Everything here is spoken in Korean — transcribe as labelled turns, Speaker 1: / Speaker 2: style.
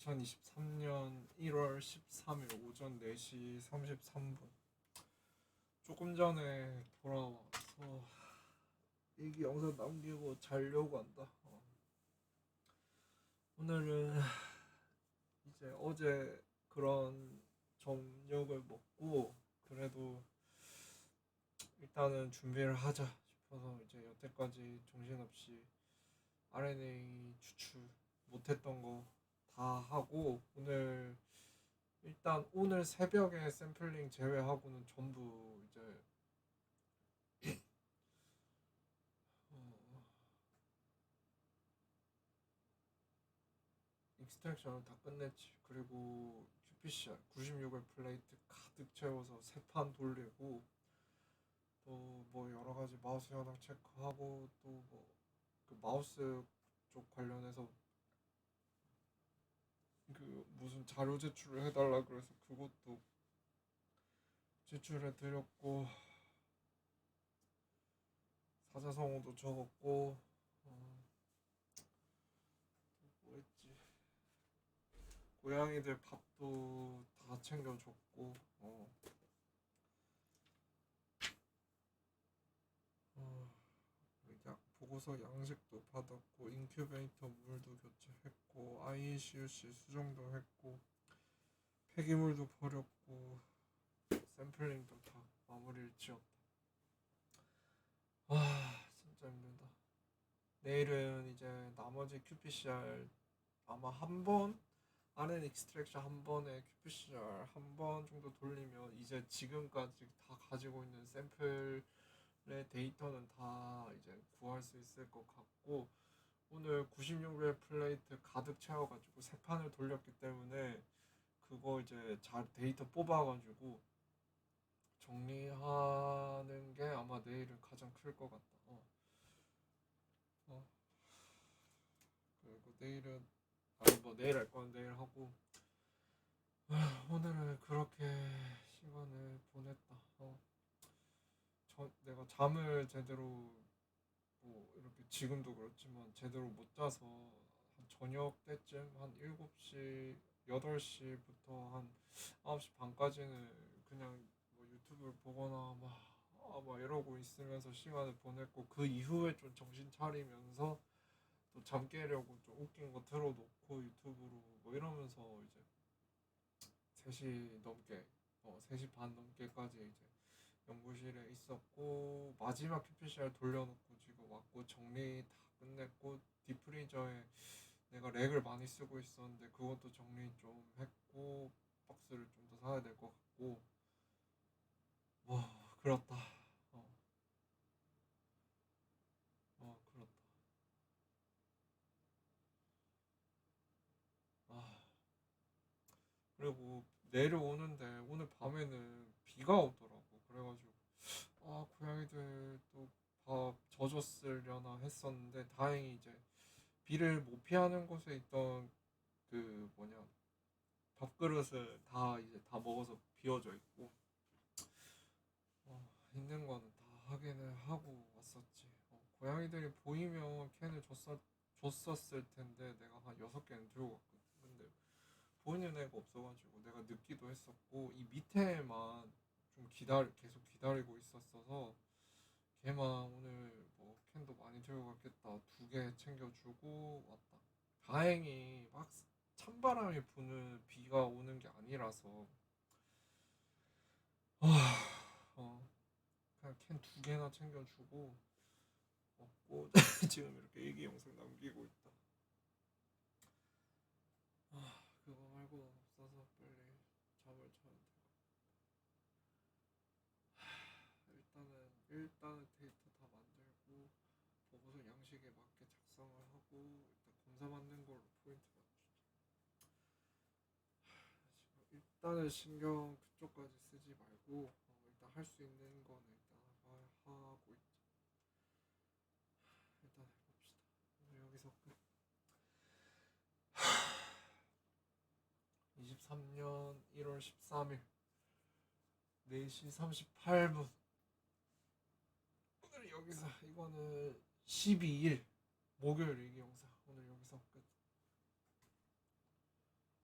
Speaker 1: 2023년 1월 13일 오전 4시 33분. 조금 전에 돌아와서 일기 영상 남기고 자려고 한다. 어. 오늘은 이제 어제 그런 점력을 먹고 그래도 일단은 준비를 하자 싶어서 이제 여태까지 정신없이 RNA 추출 못했던 거 다 하고 오늘 일단 오늘 새벽에 샘플링 제외하고는 전부 이제 어, 익스트랙션을 다 끝냈지. 그리고 QPCR 96의 플레이트 가득 채워서 세 판 돌리고 또 뭐 여러 가지 마우스 현황 체크하고 또 뭐 그 마우스 쪽 관련해서 그 무슨 자료 제출을 해달라 그래서 그것도 제출해 드렸고 사자성어도 적었고 어, 뭐 했지 고양이들 밥도 다 챙겨줬고 어. 어, 보고서 양식도 받았고 인큐베이터 물도 교체했고 ICUC 수정도 했고 폐기물도 버렸고 샘플링도 다 마무리를 지었다. 와 진짜 힘들다. 내일은 이제 나머지 QPCR 아마 한번 RN 익스트랙션 한 번에 QPCR 한 번 정도 돌리면 이제 지금까지 다 가지고 있는 샘플 의 데이터는 다 이제 구할 수 있을 것 같고 오늘 96회 플레이트 가득 채워가지고 세 판을 돌렸기 때문에 그거 이제 잘 데이터 뽑아가지고 정리하는 게 아마 내일은 가장 클 것 같다. 어. 어. 그리고 내일은 아니 뭐 내일 할 건 내일 하고 아, 오늘은 그렇게 시간을 보냈다. 어. 저, 내가 잠을 제대로 뭐 이렇게 지금도 그렇지만 제대로 못 자서 한 저녁 때쯤 한 7시 8시부터 한 9시 반까지는 그냥 뭐 유튜브를 보거나 막, 아, 막 이러고 있으면서 시간을 보냈고 그 이후에 좀 정신 차리면서 또 잠 깨려고 좀 웃긴 거 틀어놓고 유튜브로 뭐 이러면서 이제 3시 넘게 어 3시 반 넘게까지 이제 연구실에 있었고 마지막 QPCR 돌려놓고 지금 왔고 정리 다 끝냈고 디프리저에 내가 렉을 많이 쓰고 있었는데 그것도 정리 좀 했고 박스를 좀 더 사야 될 것 같고. 뭐 그렇다. 어, 어 그렇다. 아. 그리고 내려오는데 오늘 밤에는 비가 오더라고 그래가지고 아 고양이들 또밥 젖었으려나 했었는데 다행히 이제 비를 못 피하는 곳에 있던 그 뭐냐 밥그릇을 다 이제 다 먹어서 비워져 있고 어, 있는 거는 다 확인을 하고 왔었지. 어, 고양이들이 보이면 캔을 줬었, 줬었을 텐데 내가 한 여섯 개는 들고 갔거든. 근데 보이는 애가 없어가지고 내가 늦기도 했었고 이 밑에만 좀 기다리 계속 기다리고 있었어서 걔만 오늘 뭐 캔도 많이 들고 갔겠다. 두 개 챙겨주고 왔다. 다행히 막 찬바람이 부는 비가 오는 게 아니라서. 아, 어, 그냥 캔 두 개나 챙겨주고 왔고 지금 이렇게 일기 영상 남기고 있다. 아 그거 말고는 없어서 빨리 잠을 자야 돼 일단은 일단은 데이터 다 만들고 양식에 맞게 작성을 하고 일단 검사 받는 걸로 포인트 지금 일단은 신경 그쪽까지 쓰지 말고 어, 일단 할 수 있는 거는 일단 하- 하고 있자. 일단 해봅시다. 오늘 여기서 끝. 23년 1월 13일 4시 38분 오늘 여기서 이거는 12일 목요일 일기 영상